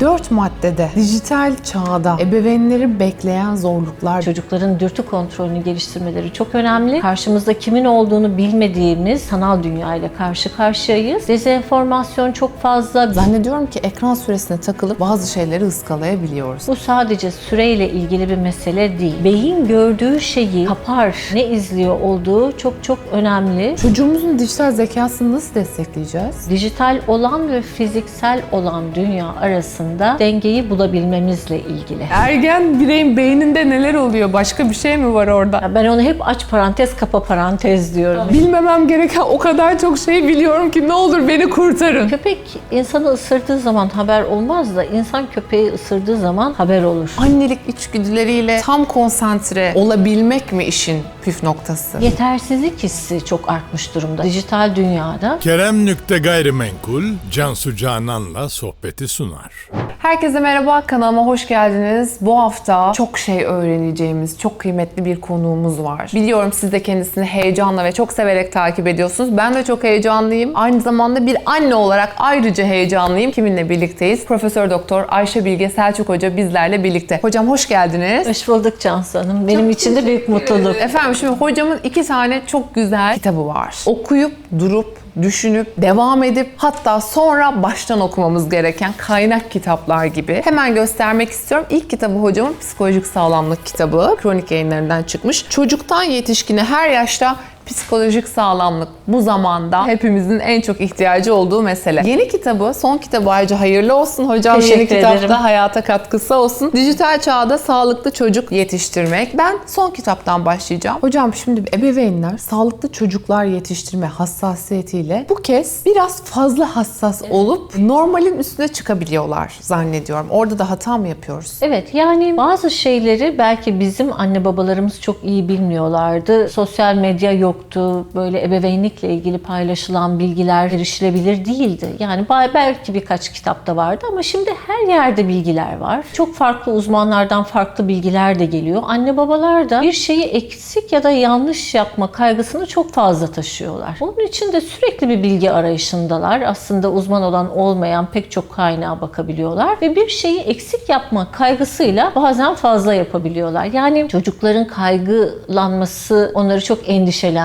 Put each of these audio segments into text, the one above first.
Dört maddede dijital çağda ebeveynleri bekleyen zorluklar. Çocukların dürtü kontrolünü geliştirmeleri çok önemli. Karşımızda kimin olduğunu bilmediğimiz sanal dünya ile karşı karşıyayız. Dezenformasyon çok fazla. Zannediyorum ki ekran süresine takılıp bazı şeyleri ıskalayabiliyoruz. Bu sadece süreyle ilgili bir mesele değil. Beyin gördüğü şeyi kapar, ne izliyor olduğu çok çok önemli. Çocuğumuzun dijital zekasını nasıl destekleyeceğiz? Dijital olan ve fiziksel olan dünya arasında dengeyi bulabilmemizle ilgili. Ergen bireyin beyninde neler oluyor? Başka bir şey mi var orada? Ya Ben onu hep aç parantez kapa parantez diyorum. Bilmemem gereken o kadar çok şey biliyorum ki ne olur beni kurtarın. Köpek insanı ısırdığı zaman haber olmaz da insan köpeği ısırdığı zaman haber olur. Annelik içgüdüleriyle tam konsantre olabilmek mi işin püf noktası? Yetersizlik hissi çok artmış durumda dijital dünyada. Kerem Nükte Gayrimenkul, Cansu Canan'la sohbeti sunar. Herkese merhaba, kanalıma hoş geldiniz. Bu hafta çok şey öğreneceğimiz, çok kıymetli bir konuğumuz var. Biliyorum siz de kendisini heyecanla ve çok severek takip ediyorsunuz. Ben de çok heyecanlıyım. Aynı zamanda bir anne olarak ayrıca heyecanlıyım. Kiminle birlikteyiz? Profesör Doktor Ayşe Bilge Selçuk Hoca bizlerle birlikte. Hocam hoş geldiniz. Hoş bulduk Cansu Hanım. Benim için de büyük mutluluk. Efendim şimdi hocamın iki tane çok güzel kitabı var. Okuyup durup düşünüp devam edip hatta sonra baştan okumamız gereken kaynak kitaplar gibi. Hemen göstermek istiyorum. İlk kitabı hocamın psikolojik sağlamlık kitabı. Kronik yayınlarından çıkmış. Çocuktan yetişkine her yaşta psikolojik sağlamlık bu zamanda hepimizin en çok ihtiyacı olduğu mesele. Yeni kitabı, son kitabı ayrıca hayırlı olsun hocam. Teşekkür Yeni kitapta ederim. hayata katkısı olsun. Dijital çağda sağlıklı çocuk yetiştirmek. Ben son kitaptan başlayacağım. Hocam şimdi ebeveynler sağlıklı çocuklar yetiştirme hassasiyetiyle bu kez biraz fazla hassas olup normalin üstüne çıkabiliyorlar zannediyorum. Orada da hata mı yapıyoruz? Evet yani bazı şeyleri belki bizim anne babalarımız çok iyi bilmiyorlardı. Sosyal medya yoktu. Böyle ebeveynlikle ilgili paylaşılan bilgiler erişilebilir değildi. Yani belki birkaç kitapta vardı ama şimdi her yerde bilgiler var. Çok farklı uzmanlardan farklı bilgiler de geliyor. Anne babalar da bir şeyi eksik ya da yanlış yapma kaygısını çok fazla taşıyorlar. Onun için de sürekli bir bilgi arayışındalar. Aslında uzman olan olmayan pek çok kaynağa bakabiliyorlar ve bir şeyi eksik yapma kaygısıyla bazen fazla yapabiliyorlar. Yani çocukların kaygılanması onları çok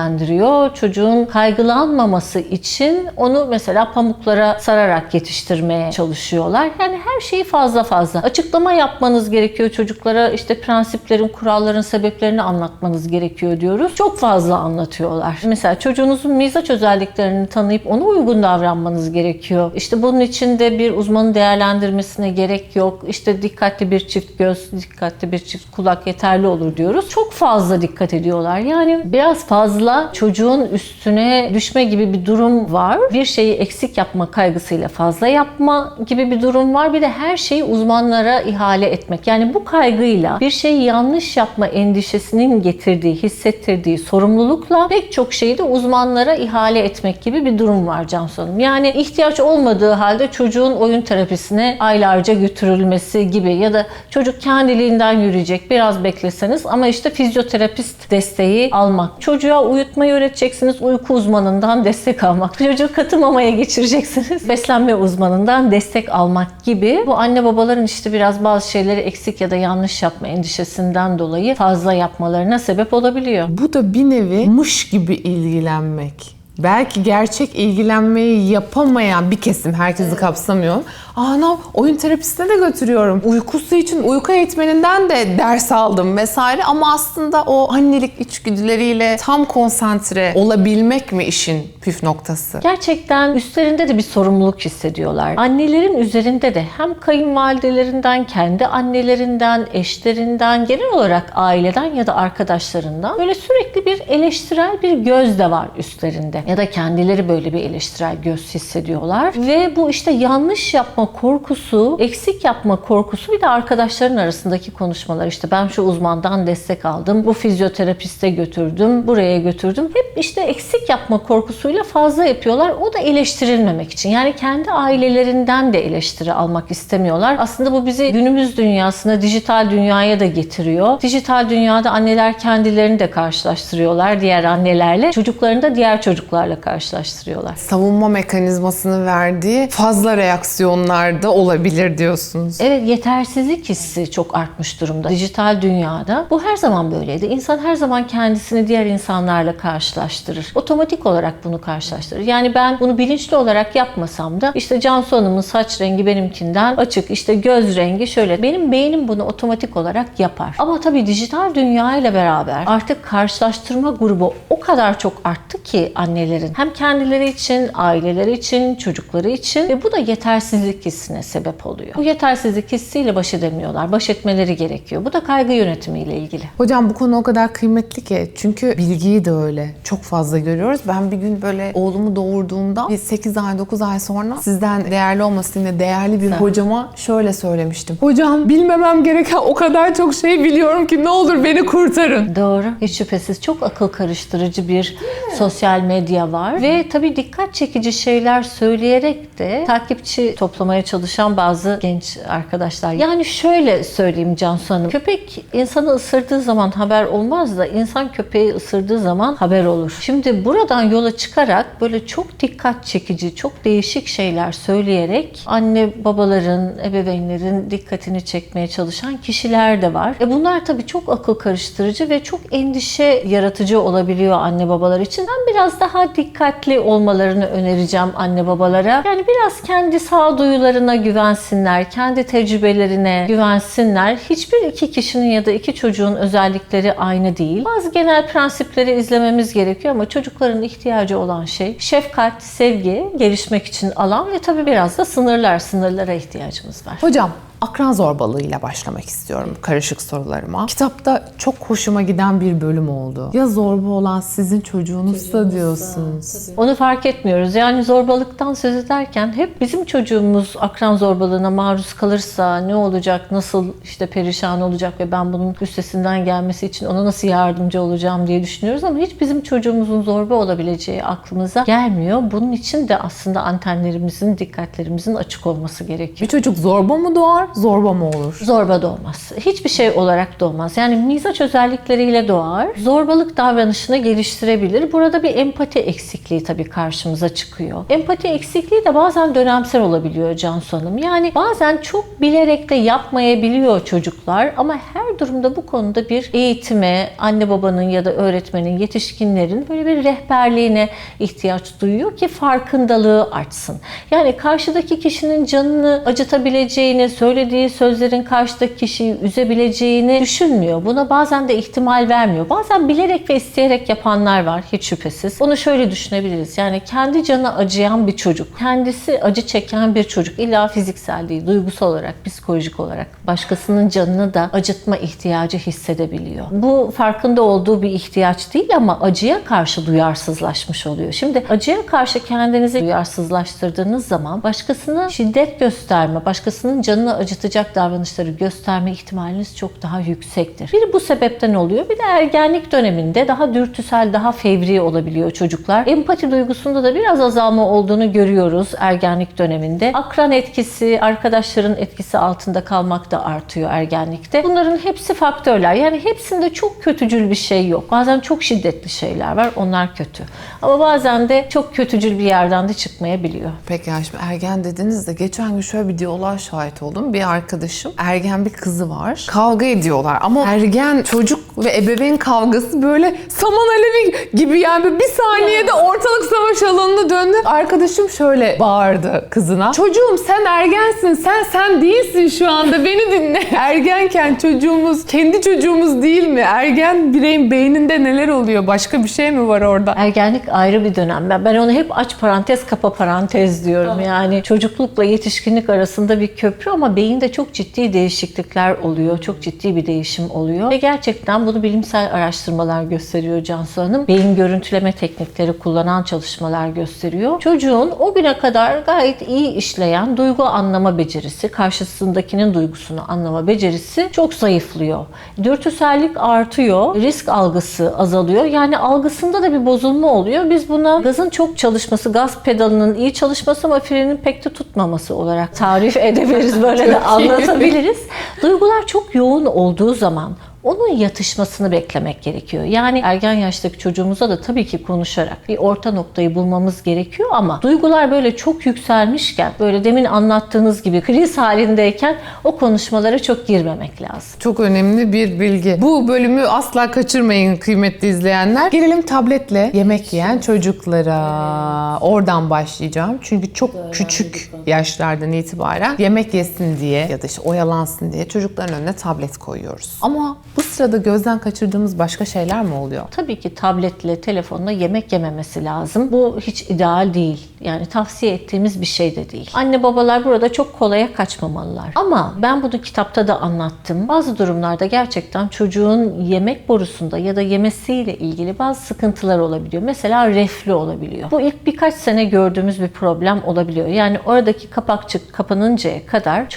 endişelendiriyor. Çocuğun kaygılanmaması için onu mesela pamuklara sararak yetiştirmeye çalışıyorlar. Yani her şeyi fazla fazla. Açıklama yapmanız gerekiyor çocuklara. işte prensiplerin, kuralların sebeplerini anlatmanız gerekiyor diyoruz. Çok fazla anlatıyorlar. Mesela çocuğunuzun mizaç özelliklerini tanıyıp ona uygun davranmanız gerekiyor. İşte bunun için de bir uzmanın değerlendirmesine gerek yok. İşte dikkatli bir çift göz, dikkatli bir çift kulak yeterli olur diyoruz. Çok fazla dikkat ediyorlar. Yani biraz fazla çocuğun üstüne düşme gibi bir durum var. Bir şeyi eksik yapma kaygısıyla fazla yapma gibi bir durum var. Bir de her şeyi uzmanlara ihale etmek. Yani bu kaygıyla bir şeyi yanlış yapma endişesinin getirdiği, hissettirdiği sorumlulukla pek çok şeyi de uzmanlara ihale etmek gibi bir durum var Cansu Hanım. Yani ihtiyaç olmadığı halde çocuğun oyun terapisine aylarca götürülmesi gibi ya da çocuk kendiliğinden yürüyecek biraz bekleseniz ama işte fizyoterapist desteği almak. Çocuğa uyutmayı öğreteceksiniz uyku uzmanından destek almak. Çocuğu katı mamaya geçireceksiniz beslenme uzmanından destek almak gibi. Bu anne babaların işte biraz bazı şeyleri eksik ya da yanlış yapma endişesinden dolayı fazla yapmalarına sebep olabiliyor. Bu da bir nevi mış gibi ilgilenmek. Belki gerçek ilgilenmeyi yapamayan bir kesim, herkesi kapsamıyor. Aa ne yap- oyun terapisine de götürüyorum. Uykusu için uyku eğitmeninden de ders aldım vesaire. Ama aslında o annelik içgüdüleriyle tam konsantre olabilmek mi işin püf noktası? Gerçekten üstlerinde de bir sorumluluk hissediyorlar. Annelerin üzerinde de hem kayınvalidelerinden, kendi annelerinden, eşlerinden, genel olarak aileden ya da arkadaşlarından böyle sürekli bir eleştirel bir göz de var üstlerinde. Ya da kendileri böyle bir eleştirel göz hissediyorlar. Ve bu işte yanlış yapma korkusu, eksik yapma korkusu bir de arkadaşların arasındaki konuşmalar. İşte ben şu uzmandan destek aldım, bu fizyoterapiste götürdüm, buraya götürdüm. Hep işte eksik yapma korkusuyla fazla yapıyorlar. O da eleştirilmemek için. Yani kendi ailelerinden de eleştiri almak istemiyorlar. Aslında bu bizi günümüz dünyasına, dijital dünyaya da getiriyor. Dijital dünyada anneler kendilerini de karşılaştırıyorlar diğer annelerle. Çocuklarını da diğer çocuklarla çocuklarla karşılaştırıyorlar. Savunma mekanizmasının verdiği fazla reaksiyonlar da olabilir diyorsunuz. Evet yetersizlik hissi çok artmış durumda dijital dünyada. Bu her zaman böyleydi. İnsan her zaman kendisini diğer insanlarla karşılaştırır. Otomatik olarak bunu karşılaştırır. Yani ben bunu bilinçli olarak yapmasam da işte Cansu Hanım'ın saç rengi benimkinden açık, işte göz rengi şöyle. Benim beynim bunu otomatik olarak yapar. Ama tabii dijital dünya ile beraber artık karşılaştırma grubu o kadar çok arttı ki annelerin. Hem kendileri için, aileleri için, çocukları için ve bu da yetersizlik hissine sebep oluyor. Bu yetersizlik hissiyle baş edemiyorlar. Baş etmeleri gerekiyor. Bu da kaygı yönetimiyle ilgili. Hocam bu konu o kadar kıymetli ki çünkü bilgiyi de öyle çok fazla görüyoruz. Ben bir gün böyle oğlumu doğurduğumda bir 8 ay 9 ay sonra sizden değerli olması yine değerli bir hocama şöyle söylemiştim. Hocam bilmemem gereken o kadar çok şey biliyorum ki ne olur beni kurtarın. Doğru. Hiç şüphesiz çok akıl karıştırıcı bir sosyal medya var. Ve tabii dikkat çekici şeyler söyleyerek de takipçi toplamaya çalışan bazı genç arkadaşlar. Yani şöyle söyleyeyim Cansu Hanım. Köpek insanı ısırdığı zaman haber olmaz da insan köpeği ısırdığı zaman haber olur. Şimdi buradan yola çıkarak böyle çok dikkat çekici, çok değişik şeyler söyleyerek anne babaların, ebeveynlerin dikkatini çekmeye çalışan kişiler de var. E bunlar tabii çok akıl karıştırıcı ve çok endişe yaratıcı olabiliyor anne babalar için. Ben biraz daha dikkatli olmalarını önereceğim anne babalara. Yani biraz kendi sağduyularına güvensinler, kendi tecrübelerine güvensinler. Hiçbir iki kişinin ya da iki çocuğun özellikleri aynı değil. Bazı genel prensipleri izlememiz gerekiyor ama çocukların ihtiyacı olan şey şefkat, sevgi, gelişmek için alan ve tabii biraz da sınırlar, sınırlara ihtiyacımız var. Hocam akran zorbalığıyla başlamak istiyorum karışık sorularıma. Kitapta çok hoşuma giden bir bölüm oldu. Ya zorba olan sizin çocuğunuzsa diyorsunuz. Onu fark etmiyoruz. Yani zorbalıktan söz ederken hep bizim çocuğumuz akran zorbalığına maruz kalırsa ne olacak, nasıl işte perişan olacak ve ben bunun üstesinden gelmesi için ona nasıl yardımcı olacağım diye düşünüyoruz ama hiç bizim çocuğumuzun zorba olabileceği aklımıza gelmiyor. Bunun için de aslında antenlerimizin, dikkatlerimizin açık olması gerekiyor. Bir çocuk zorba mı doğar, zorba mı olur? Zorba doğmaz. Hiçbir şey olarak doğmaz. Yani mizaç özellikleriyle doğar. Zorbalık davranışını geliştirebilir. Burada bir empati eksikliği tabii karşımıza çıkıyor. Empati eksikliği de bazen dönemsel olabiliyor Cansu Hanım. Yani bazen çok bilerek de yapmayabiliyor çocuklar ama her durumda bu konuda bir eğitime, anne babanın ya da öğretmenin, yetişkinlerin böyle bir rehberliğine ihtiyaç duyuyor ki farkındalığı artsın. Yani karşıdaki kişinin canını acıtabileceğini, söylediği sözlerin karşıdaki kişiyi üzebileceğini düşünmüyor. Buna bazen de ihtimal vermiyor. Bazen bilerek ve isteyerek yapanlar var hiç şüphesiz. Onu şöyle düşünebiliriz. Yani kendi canı acıyan bir çocuk, kendisi acı çeken bir çocuk illa fiziksel değil, duygusal olarak, psikolojik olarak başkasının canını da acıtma ihtiyacı hissedebiliyor. Bu farkında olduğu bir ihtiyaç değil ama acıya karşı duyarsızlaşmış oluyor. Şimdi acıya karşı kendinizi duyarsızlaştırdığınız zaman başkasına şiddet gösterme, başkasının canını acıtacak davranışları gösterme ihtimaliniz çok daha yüksektir. Bir bu sebepten oluyor. Bir de ergenlik döneminde daha dürtüsel, daha fevri olabiliyor çocuklar. Empati duygusunda da biraz azalma olduğunu görüyoruz ergenlik döneminde. Akran etkisi, arkadaşların etkisi altında kalmak da artıyor ergenlikte. Bunların hepsi faktörler. Yani hepsinde çok kötücül bir şey yok. Bazen çok şiddetli şeyler var. Onlar kötü. Ama bazen de çok kötücül bir yerden de çıkmayabiliyor. Peki ya şimdi ergen dediniz de geçen gün şöyle bir diyaloğa şahit oldum. Bir arkadaşım ergen bir kızı var. Kavga ediyorlar ama ergen çocuk ve ebeveyn kavgası böyle saman alevi gibi yani böyle bir saniyede ortalık savaş alanına döndü. Arkadaşım şöyle bağırdı kızına. Çocuğum sen ergensin sen sen değilsin şu anda beni dinle. Ergenken çocuğumuz kendi çocuğumuz değil mi? Ergen bireyin beyninde neler oluyor? Başka bir şey mi var orada? Ergenlik ayrı bir dönem. Ben, ben onu hep aç parantez kapa parantez diyorum. Yani çocuklukla yetişkinlik arasında bir köprü ama beyinde çok ciddi değişiklikler oluyor. Çok ciddi bir değişim oluyor. Ve gerçekten bunu bilimsel araştırmalar gösteriyor Cansu Hanım. Beyin görüntüleme teknikleri kullanan çalışmalar gösteriyor. Çocuğun o güne kadar gayet iyi işleyen duygu anlama becerisi, karşısındakinin duygusunu anlama becerisi çok zayıflıyor. Dürtüsellik artıyor, risk algısı azalıyor. Yani algısında da bir bozulma oluyor. Biz buna gazın çok çalışması, gaz pedalının iyi çalışması ama frenin pek de tutmaması olarak tarif edebiliriz. Böyle de anlatabiliriz. Duygular çok yoğun olduğu zaman onun yatışmasını beklemek gerekiyor. Yani ergen yaştaki çocuğumuza da tabii ki konuşarak bir orta noktayı bulmamız gerekiyor ama duygular böyle çok yükselmişken, böyle demin anlattığınız gibi kriz halindeyken o konuşmalara çok girmemek lazım. Çok önemli bir bilgi. Bu bölümü asla kaçırmayın kıymetli izleyenler. Gelelim tabletle yemek yiyen çocuklara. Oradan başlayacağım. Çünkü çok küçük yaşlardan itibaren yemek yesin diye ya da işte oyalansın diye çocukların önüne tablet koyuyoruz. Ama bu sırada gözden kaçırdığımız başka şeyler mi oluyor? Tabii ki tabletle, telefonla yemek yememesi lazım. Bu hiç ideal değil. Yani tavsiye ettiğimiz bir şey de değil. Anne babalar burada çok kolaya kaçmamalılar. Ama ben bunu kitapta da anlattım. Bazı durumlarda gerçekten çocuğun yemek borusunda ya da yemesiyle ilgili bazı sıkıntılar olabiliyor. Mesela reflü olabiliyor. Bu ilk birkaç sene gördüğümüz bir problem olabiliyor. Yani oradaki kapakçık kapanıncaya kadar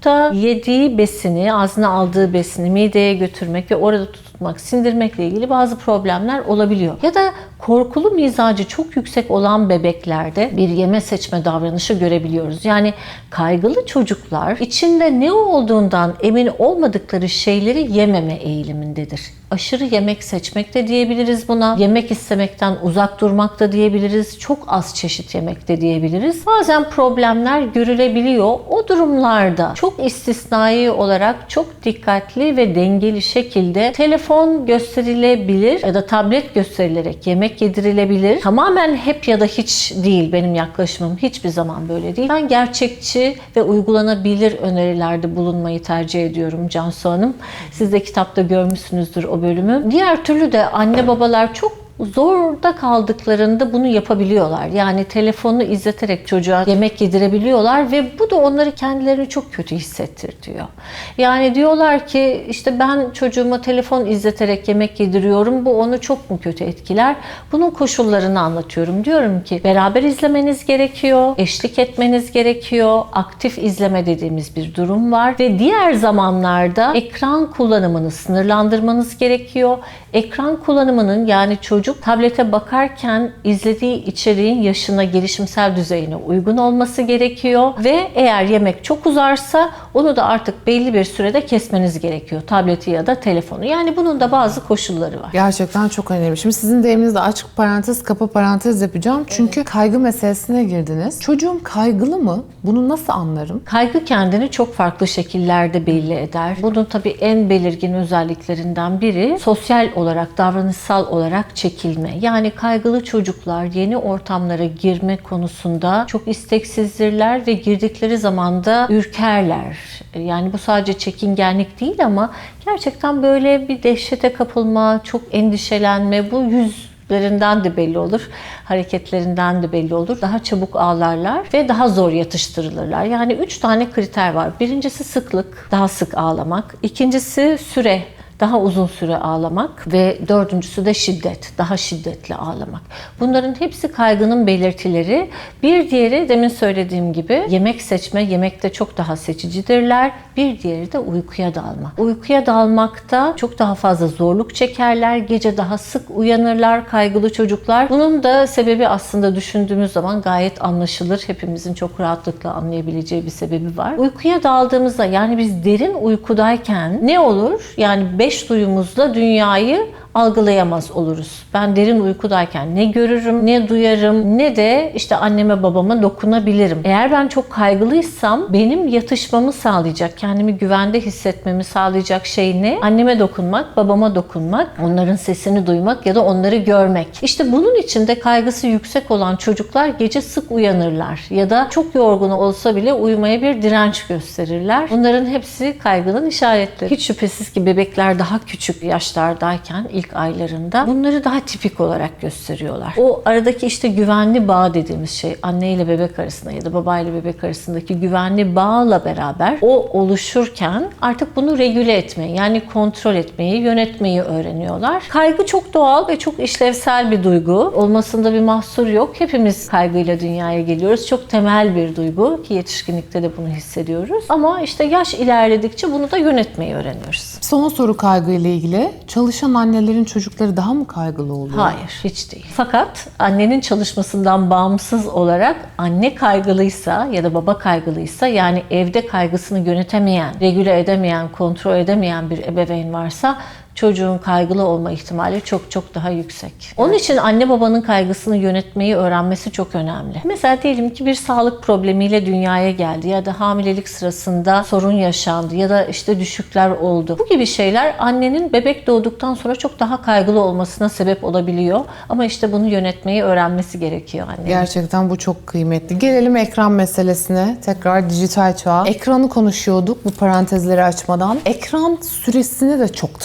çocukta yediği besini, ağzına aldığı besini mideye götürmek ve orada tutmak, sindirmekle ilgili bazı problemler olabiliyor. Ya da korkulu mizacı çok yüksek olan bebeklerde bir yeme seçme davranışı görebiliyoruz. Yani kaygılı çocuklar içinde ne olduğundan emin olmadıkları şeyleri yememe eğilimindedir. Aşırı yemek seçmek de diyebiliriz buna. Yemek istemekten uzak durmak da diyebiliriz. Çok az çeşit yemek de diyebiliriz. Bazen problemler görülebiliyor. O durumlarda çok istisnai olarak çok dikkatli ve dengeli şekilde telefon gösterilebilir ya da tablet gösterilerek yemek yedirilebilir. Tamamen hep ya da hiç değil benim yaklaşımım. Hiçbir zaman böyle değil. Ben gerçekçi ve uygulanabilir önerilerde bulunmayı tercih ediyorum Cansu Hanım. Siz de kitapta görmüşsünüzdür o bölümü. Diğer türlü de anne babalar çok zorda kaldıklarında bunu yapabiliyorlar. Yani telefonu izleterek çocuğa yemek yedirebiliyorlar ve bu da onları kendilerini çok kötü hissettirtiyor. Yani diyorlar ki işte ben çocuğuma telefon izleterek yemek yediriyorum. Bu onu çok mu kötü etkiler? Bunun koşullarını anlatıyorum. Diyorum ki beraber izlemeniz gerekiyor. Eşlik etmeniz gerekiyor. Aktif izleme dediğimiz bir durum var ve diğer zamanlarda ekran kullanımını sınırlandırmanız gerekiyor. Ekran kullanımının yani çocuk tablete bakarken izlediği içeriğin yaşına, gelişimsel düzeyine uygun olması gerekiyor ve eğer yemek çok uzarsa onu da artık belli bir sürede kesmeniz gerekiyor. Tableti ya da telefonu. Yani bunun da bazı koşulları var. Gerçekten çok önemli. Şimdi sizin deyiminizde açık parantez, kapa parantez yapacağım. Çünkü kaygı meselesine girdiniz. Çocuğum kaygılı mı? Bunu nasıl anlarım? Kaygı kendini çok farklı şekillerde belli eder. Bunun tabii en belirgin özelliklerinden biri sosyal olarak, davranışsal olarak çekilme. Yani kaygılı çocuklar yeni ortamlara girme konusunda çok isteksizdirler ve girdikleri zaman da ürkerler. Yani bu sadece çekingenlik değil ama gerçekten böyle bir dehşete kapılma, çok endişelenme, bu yüz lerinden de belli olur, hareketlerinden de belli olur. Daha çabuk ağlarlar ve daha zor yatıştırılırlar. Yani üç tane kriter var. Birincisi sıklık, daha sık ağlamak. İkincisi süre, daha uzun süre ağlamak ve dördüncüsü de şiddet, daha şiddetli ağlamak. Bunların hepsi kaygının belirtileri. Bir diğeri demin söylediğim gibi yemek seçme, yemekte çok daha seçicidirler. Bir diğeri de uykuya dalma. Uykuya dalmakta çok daha fazla zorluk çekerler, gece daha sık uyanırlar kaygılı çocuklar. Bunun da sebebi aslında düşündüğümüz zaman gayet anlaşılır. Hepimizin çok rahatlıkla anlayabileceği bir sebebi var. Uykuya daldığımızda yani biz derin uykudayken ne olur? Yani beş duyumuzla dünyayı algılayamaz oluruz. Ben derin uykudayken ne görürüm, ne duyarım, ne de işte anneme babama dokunabilirim. Eğer ben çok kaygılıysam benim yatışmamı sağlayacak, kendimi güvende hissetmemi sağlayacak şey ne? Anneme dokunmak, babama dokunmak, onların sesini duymak ya da onları görmek. İşte bunun için de kaygısı yüksek olan çocuklar gece sık uyanırlar ya da çok yorgun olsa bile uyumaya bir direnç gösterirler. Bunların hepsi kaygının işaretleri. Hiç şüphesiz ki bebekler daha küçük yaşlardayken ilk aylarında bunları daha tipik olarak gösteriyorlar. O aradaki işte güvenli bağ dediğimiz şey anne ile bebek arasında ya da baba ile bebek arasındaki güvenli bağla beraber o oluşurken artık bunu regüle etmeyi yani kontrol etmeyi, yönetmeyi öğreniyorlar. Kaygı çok doğal ve çok işlevsel bir duygu. Olmasında bir mahsur yok. Hepimiz kaygıyla dünyaya geliyoruz. Çok temel bir duygu ki yetişkinlikte de bunu hissediyoruz. Ama işte yaş ilerledikçe bunu da yönetmeyi öğreniyoruz. Son soru kaygı ile ilgili. Çalışan anneler annelerin çocukları daha mı kaygılı oluyor? Hayır, hiç değil. Fakat annenin çalışmasından bağımsız olarak anne kaygılıysa ya da baba kaygılıysa yani evde kaygısını yönetemeyen, regüle edemeyen, kontrol edemeyen bir ebeveyn varsa çocuğun kaygılı olma ihtimali çok çok daha yüksek. Onun için anne babanın kaygısını yönetmeyi öğrenmesi çok önemli. Mesela diyelim ki bir sağlık problemiyle dünyaya geldi ya da hamilelik sırasında sorun yaşandı ya da işte düşükler oldu. Bu gibi şeyler annenin bebek doğduktan sonra çok daha kaygılı olmasına sebep olabiliyor. Ama işte bunu yönetmeyi öğrenmesi gerekiyor annenin. Gerçekten bu çok kıymetli. Gelelim ekran meselesine. Tekrar dijital çağ. Ekranı konuşuyorduk bu parantezleri açmadan. Ekran süresine de çok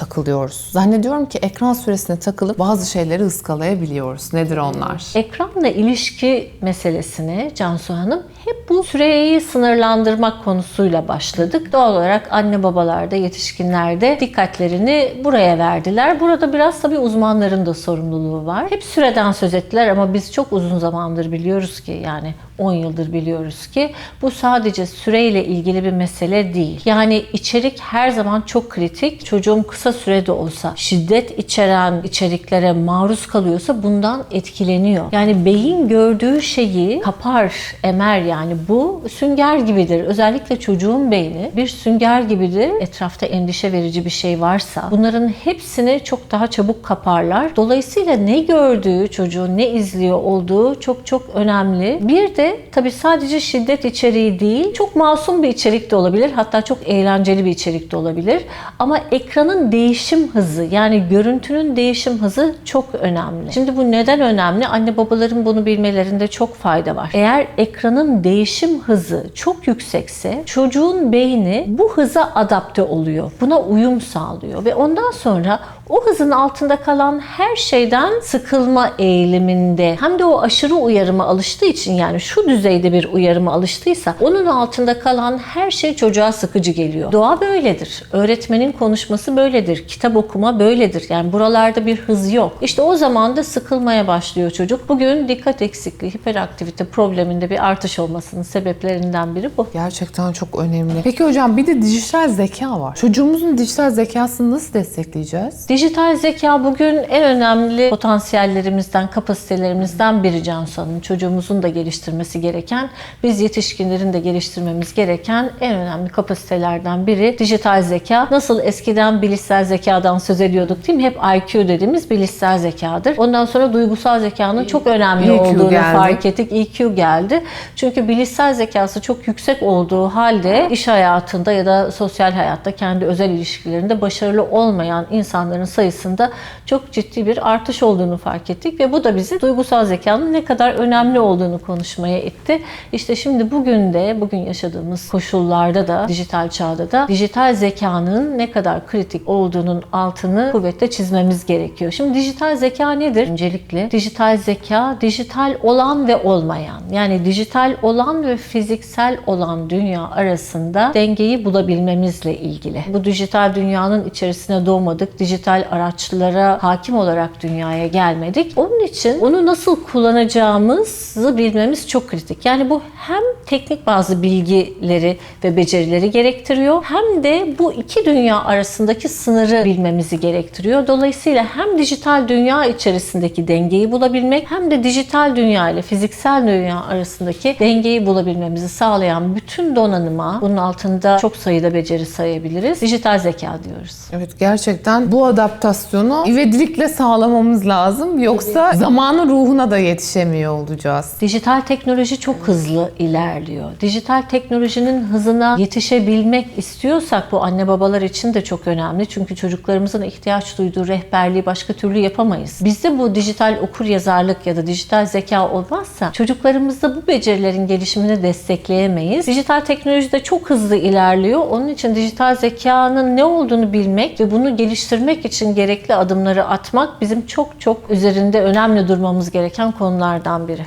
takılıyoruz. Zannediyorum ki ekran süresine takılıp bazı şeyleri ıskalayabiliyoruz. Nedir onlar? Ekranla ilişki meselesine Cansu Hanım hep bu süreyi sınırlandırmak konusuyla başladık. Doğal olarak anne babalarda, yetişkinlerde dikkatlerini buraya verdiler. Burada biraz tabii uzmanların da sorumluluğu var. Hep süreden söz ettiler ama biz çok uzun zamandır biliyoruz ki yani 10 yıldır biliyoruz ki bu sadece süreyle ilgili bir mesele değil. Yani içerik her zaman çok kritik. Çocuğum kısa sürede olsa şiddet içeren içeriklere maruz kalıyorsa bundan etkileniyor. Yani beyin gördüğü şeyi kapar, emer yani bu sünger gibidir. Özellikle çocuğun beyni bir sünger gibidir. Etrafta endişe verici bir şey varsa bunların hepsini çok daha çabuk kaparlar. Dolayısıyla ne gördüğü, çocuğun ne izliyor olduğu çok çok önemli. Bir de tabii sadece şiddet içeriği değil, çok masum bir içerik de olabilir. Hatta çok eğlenceli bir içerik de olabilir. Ama ekranın değişim hızı yani görüntünün değişim hızı çok önemli. Şimdi bu neden önemli? Anne babaların bunu bilmelerinde çok fayda var. Eğer ekranın değişim hızı çok yüksekse çocuğun beyni bu hıza adapte oluyor. Buna uyum sağlıyor ve ondan sonra o hızın altında kalan her şeyden sıkılma eğiliminde hem de o aşırı uyarıma alıştığı için yani şu düzeyde bir uyarıma alıştıysa onun altında kalan her şey çocuğa sıkıcı geliyor. Doğa böyledir. Öğretmenin konuşması böyledir. Kitap okuma böyledir. Yani buralarda bir hız yok. İşte o zaman da sıkılmaya başlıyor çocuk. Bugün dikkat eksikliği, hiperaktivite probleminde bir artış olmasının sebeplerinden biri bu. Gerçekten çok önemli. Peki hocam bir de dijital zeka var. Çocuğumuzun dijital zekasını nasıl destekleyeceğiz? Dijital zeka bugün en önemli potansiyellerimizden, kapasitelerimizden biri Cansu Hanım. Çocuğumuzun da geliştirmesi gereken, biz yetişkinlerin de geliştirmemiz gereken en önemli kapasitelerden biri dijital zeka. Nasıl eskiden bilişsel zekadan söz ediyorduk değil mi? Hep IQ dediğimiz bilişsel zekadır. Ondan sonra duygusal zekanın çok önemli EQ olduğunu geldi. fark ettik. EQ geldi. Çünkü bilişsel zekası çok yüksek olduğu halde iş hayatında ya da sosyal hayatta kendi özel ilişkilerinde başarılı olmayan insanların sayısında çok ciddi bir artış olduğunu fark ettik ve bu da bizi duygusal zekanın ne kadar önemli olduğunu konuşmaya itti. İşte şimdi bugün de bugün yaşadığımız koşullarda da dijital çağda da dijital zekanın ne kadar kritik olduğunun altını kuvvetle çizmemiz gerekiyor. Şimdi dijital zeka nedir? Öncelikle dijital zeka dijital olan ve olmayan yani dijital olan ve fiziksel olan dünya arasında dengeyi bulabilmemizle ilgili. Bu dijital dünyanın içerisine doğmadık. Dijital araçlara hakim olarak dünyaya gelmedik. Onun için onu nasıl kullanacağımızı bilmemiz çok kritik. Yani bu hem teknik bazı bilgileri ve becerileri gerektiriyor hem de bu iki dünya arasındaki sınırı bilmemizi gerektiriyor. Dolayısıyla hem dijital dünya içerisindeki dengeyi bulabilmek hem de dijital dünya ile fiziksel dünya arasındaki dengeyi bulabilmemizi sağlayan bütün donanıma bunun altında çok sayıda beceri sayabiliriz. Dijital zeka diyoruz. Evet gerçekten bu adaptasyonu ivedilikle sağlamamız lazım. Yoksa zamanın ruhuna da yetişemiyor olacağız. Dijital teknoloji çok hızlı ilerliyor. Dijital teknolojinin hızına yetişebilmek istiyorsak bu anne babalar için de çok önemli. Çünkü çocuklarımızın ihtiyaç duyduğu rehberliği başka türlü yapamayız. Bizde bu dijital okur yazarlık ya da dijital zeka olmazsa çocuklarımızda bu becerilerin gelişimini destekleyemeyiz. Dijital teknoloji de çok hızlı ilerliyor. Onun için dijital zekanın ne olduğunu bilmek ve bunu geliştirmek için gerekli adımları atmak bizim çok çok üzerinde önemli durmamız gereken konulardan biri.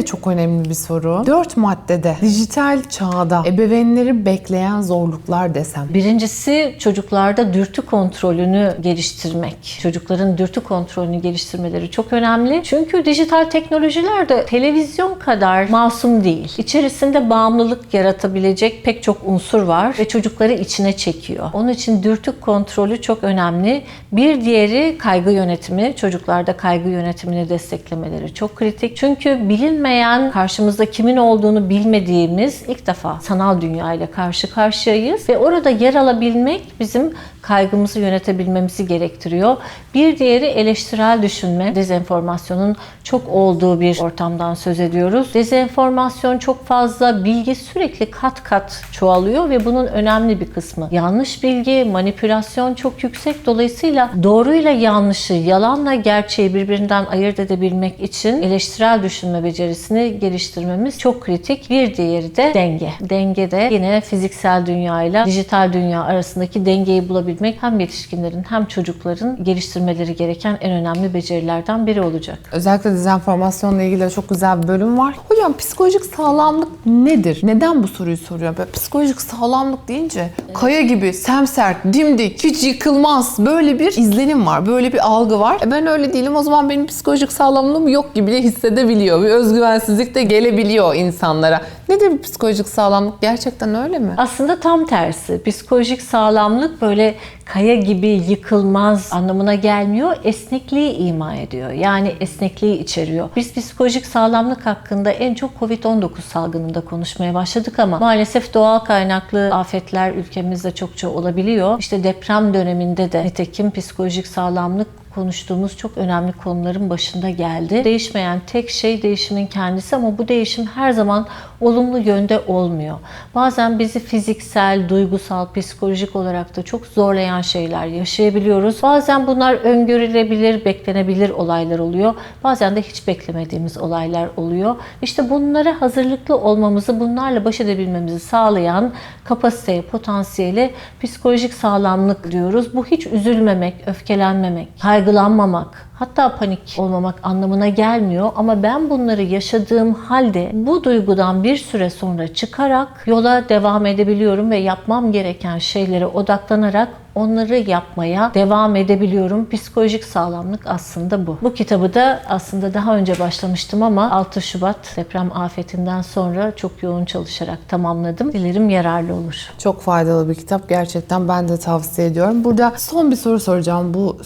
Yine çok önemli bir soru. Dört maddede dijital çağda ebeveynleri bekleyen zorluklar desem. Birincisi çocuklarda dürtü kontrolünü geliştirmek. Çocukların dürtü kontrolünü geliştirmeleri çok önemli. Çünkü dijital teknolojiler de televizyon kadar masum değil. İçerisinde bağımlılık yaratabilecek pek çok unsur var ve çocukları içine çekiyor. Onun için dürtü kontrolü çok önemli. Bir diğeri kaygı yönetimi. Çocuklarda kaygı yönetimini desteklemeleri çok kritik. Çünkü bilinmeyen, karşımızda kimin olduğunu bilmediğimiz ilk defa sanal dünya ile karşı karşıyayız. Ve orada yer alabilmek bizim kaygımızı yönetebilmemizi gerektiriyor. Bir diğeri eleştirel düşünme. Dezenformasyonun çok olduğu bir ortamdan söz ediyoruz. Dezenformasyon çok fazla, bilgi sürekli kat kat çoğalıyor ve bunun önemli bir kısmı yanlış bilgi, manipülasyon çok yüksek. Dolayısıyla doğruyla yanlışı, yalanla gerçeği birbirinden ayırt edebilmek için eleştirel düşünme becerisini geliştirmemiz çok kritik. Bir diğeri de denge. Denge de yine fiziksel dünyayla dijital dünya arasındaki dengeyi bulabilmek hem yetişkinlerin hem çocukların geliştirmeleri gereken en önemli becerilerden biri olacak. Özellikle dezenformasyonla ilgili çok güzel bir bölüm var. Hocam psikolojik sağlamlık nedir? Neden bu soruyu soruyor? Böyle psikolojik sağlamlık deyince kaya gibi semsert, dimdik, hiç yıkılmaz böyle bir izlenim var. Böyle bir algı var. E ben öyle değilim o zaman benim psikolojik sağlamlığım yok gibi de hissedebiliyor. Bir özgüvensizlik de gelebiliyor insanlara. Nedir psikolojik sağlamlık? Gerçekten öyle mi? Aslında tam tersi. Psikolojik sağlamlık böyle kaya gibi yıkılmaz anlamına gelmiyor. Esnekliği ima ediyor. Yani esnekliği içeriyor. Biz psikolojik sağlamlık hakkında en çok Covid-19 salgınında konuşmaya başladık ama maalesef doğal kaynaklı afetler ülkemizde çokça olabiliyor. İşte deprem döneminde de nitekim psikolojik sağlamlık konuştuğumuz çok önemli konuların başında geldi. Değişmeyen tek şey değişimin kendisi ama bu değişim her zaman olumlu yönde olmuyor. Bazen bizi fiziksel, duygusal, psikolojik olarak da çok zorlayan şeyler yaşayabiliyoruz. Bazen bunlar öngörülebilir, beklenebilir olaylar oluyor. Bazen de hiç beklemediğimiz olaylar oluyor. İşte bunlara hazırlıklı olmamızı, bunlarla baş edebilmemizi sağlayan kapasiteye, potansiyeli psikolojik sağlamlık diyoruz. Bu hiç üzülmemek, öfkelenmemek, kaygılanmamak, hatta panik olmamak anlamına gelmiyor ama ben bunları yaşadığım halde bu duygudan bir süre sonra çıkarak yola devam edebiliyorum ve yapmam gereken şeylere odaklanarak onları yapmaya devam edebiliyorum. Psikolojik sağlamlık aslında bu. Bu kitabı da aslında daha önce başlamıştım ama 6 Şubat deprem afetinden sonra çok yoğun çalışarak tamamladım. Dilerim yararlı olur. Çok faydalı bir kitap. Gerçekten ben de tavsiye ediyorum. Burada son bir soru soracağım. Bu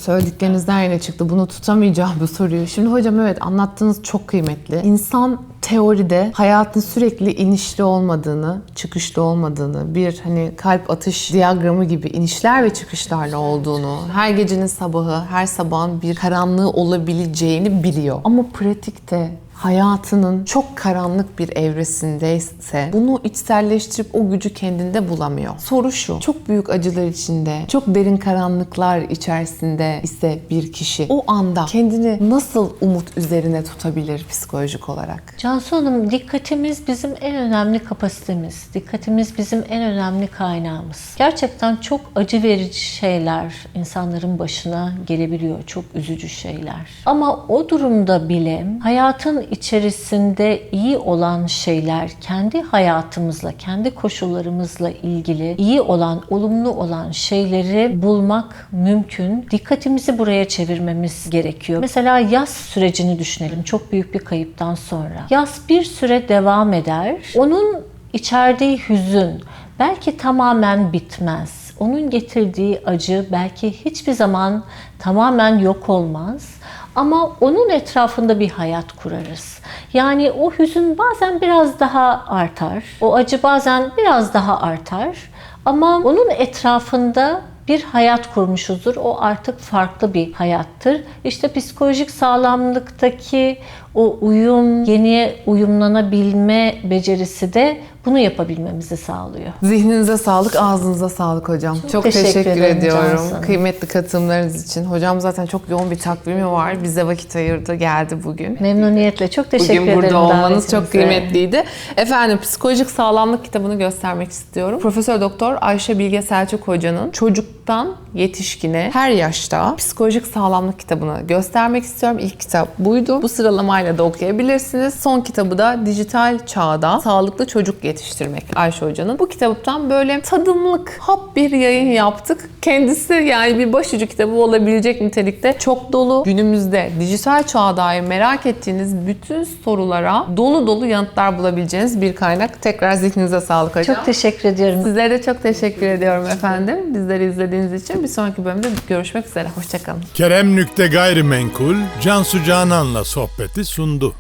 söylediklerinizden yine çıktı. Bunu tutamayacağım bu soruyu. Şimdi hocam evet anlattığınız çok kıymetli. İnsan teoride hayatın sürekli inişli olmadığını, çıkışlı olmadığını, bir hani kalp atış diyagramı gibi inişler ve çıkışlarla olduğunu, her gecenin sabahı, her sabahın bir karanlığı olabileceğini biliyor. Ama pratikte hayatının çok karanlık bir evresindeyse bunu içselleştirip o gücü kendinde bulamıyor. Soru şu, çok büyük acılar içinde, çok derin karanlıklar içerisinde ise bir kişi o anda kendini nasıl umut üzerine tutabilir psikolojik olarak? Cansu Hanım, dikkatimiz bizim en önemli kapasitemiz. Dikkatimiz bizim en önemli kaynağımız. Gerçekten çok acı verici şeyler insanların başına gelebiliyor. Çok üzücü şeyler. Ama o durumda bile hayatın içerisinde iyi olan şeyler, kendi hayatımızla, kendi koşullarımızla ilgili iyi olan, olumlu olan şeyleri bulmak mümkün. Dikkatimizi buraya çevirmemiz gerekiyor. Mesela yaz sürecini düşünelim. Çok büyük bir kayıptan sonra. Yaz bir süre devam eder. Onun içerdiği hüzün belki tamamen bitmez. Onun getirdiği acı belki hiçbir zaman tamamen yok olmaz. Ama onun etrafında bir hayat kurarız. Yani o hüzün bazen biraz daha artar. O acı bazen biraz daha artar. Ama onun etrafında bir hayat kurmuşuzdur. O artık farklı bir hayattır. İşte psikolojik sağlamlıktaki o uyum, yeniye uyumlanabilme becerisi de bunu yapabilmemizi sağlıyor. Zihninize sağlık, ağzınıza sağlık hocam. Çok, teşekkür teşekkür, ederim ediyorum Cansu Hanım. kıymetli katılımlarınız için. Hocam zaten çok yoğun bir takvimi var. Bize vakit ayırdı, geldi bugün. Memnuniyetle çok teşekkür Bugün ederim. burada olmanız çok kıymetliydi. Efendim psikolojik sağlamlık kitabını göstermek istiyorum. Profesör Doktor Ayşe Bilge Selçuk Hoca'nın çocuktan yetişkine her yaşta psikolojik sağlamlık kitabını göstermek istiyorum. İlk kitap buydu. Bu sıralamayla da okuyabilirsiniz. Son kitabı da dijital çağda sağlıklı çocuk yetiştirmek Ayşe Hoca'nın. Bu kitaptan böyle tadımlık hap bir yayın yaptık. Kendisi yani bir başucu kitabı olabilecek nitelikte çok dolu. Günümüzde dijital çağa dair merak ettiğiniz bütün sorulara dolu dolu yanıtlar bulabileceğiniz bir kaynak. Tekrar zihninize sağlık hocam. Çok teşekkür ediyorum. Sizlere de çok teşekkür ediyorum efendim. Bizleri izlediğiniz için bir sonraki bölümde görüşmek üzere. Hoşçakalın. Kerem Nükte Gayrimenkul Cansu Canan'la sohbeti sundu.